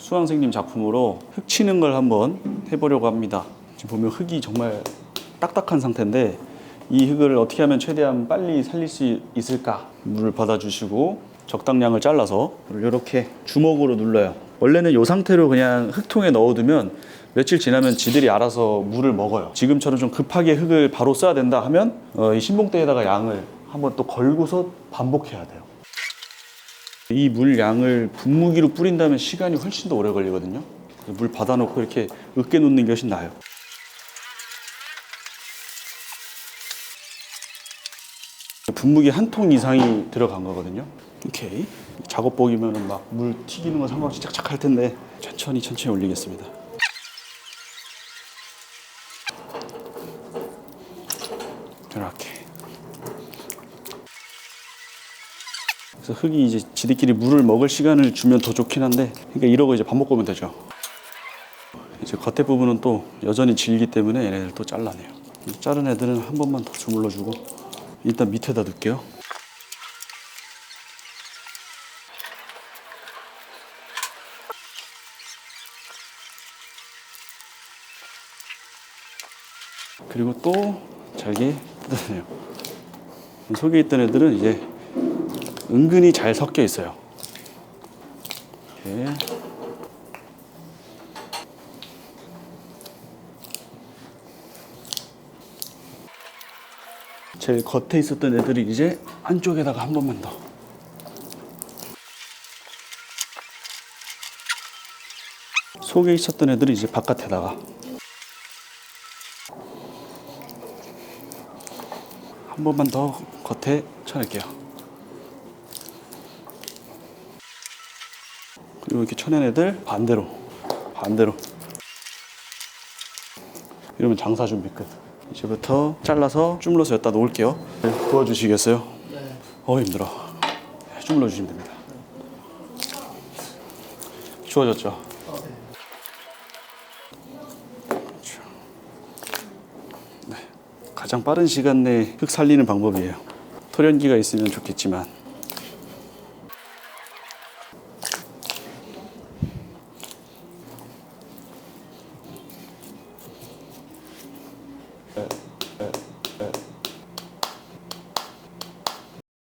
수강생님 작품으로 흙 치는 걸 한번 해보려고 합니다. 지금 보면 흙이 정말 딱딱한 상태인데 이 흙을 어떻게 하면 최대한 빨리 살릴 수 있을까? 물을 받아주시고 적당량을 잘라서 이렇게 주먹으로 눌러요. 원래는 이 상태로 그냥 흙통에 넣어두면 며칠 지나면 지들이 알아서 물을 먹어요. 지금처럼 좀 급하게 흙을 바로 써야 된다 하면 어, 이 신봉대에다가 양을 한번 또 걸고서 반복해야 돼요. 이물 양을 분무기로 뿌린다면 시간이 훨씬 더 오래 걸리거든요. 물 받아놓고 이렇게 으깨 놓는 게 훨씬 나아요. 분무기 한 통 이상이 들어간 거거든요. 오케이. 작업복이면 막 물 튀기는 건 상관없이 착착 할 텐데 천천히 천천히 올리겠습니다. 이렇게. 그래서 흙이 이제 지들끼리 물을 먹을 시간을 주면 더 좋긴 한데, 그러니까 이러고 이제 밥 먹고 오면 되죠. 이제 겉에 부분은 또 여전히 질기 때문에 얘네들 또 잘라내요. 자른 애들은 한 번만 더 주물러 주고 일단 밑에다 넣을게요. 그리고 또 잘게 뜯어내요. 속에 있던 애들은 이제 은근히 잘 섞여 있어요. 이렇게. 제일 겉에 있었던 애들이 이제 안쪽에다가 한 번만 더. 속에 있었던 애들이 이제 바깥에다가 한 번만 더 겉에 쳐낼게요. 그리고 이렇게 쳐낸 애들 반대로 반대로 이러면 장사 준비 끝. 이제부터 잘라서 주물러서 여기다 놓을게요. 네, 도와주시겠어요? 네. 어 힘들어. 네, 주물러 주시면 됩니다. 추워졌죠? 어, 네. 가장 빠른 시간 내에 흙 살리는 방법이에요. 토련기가 있으면 좋겠지만 Yeah.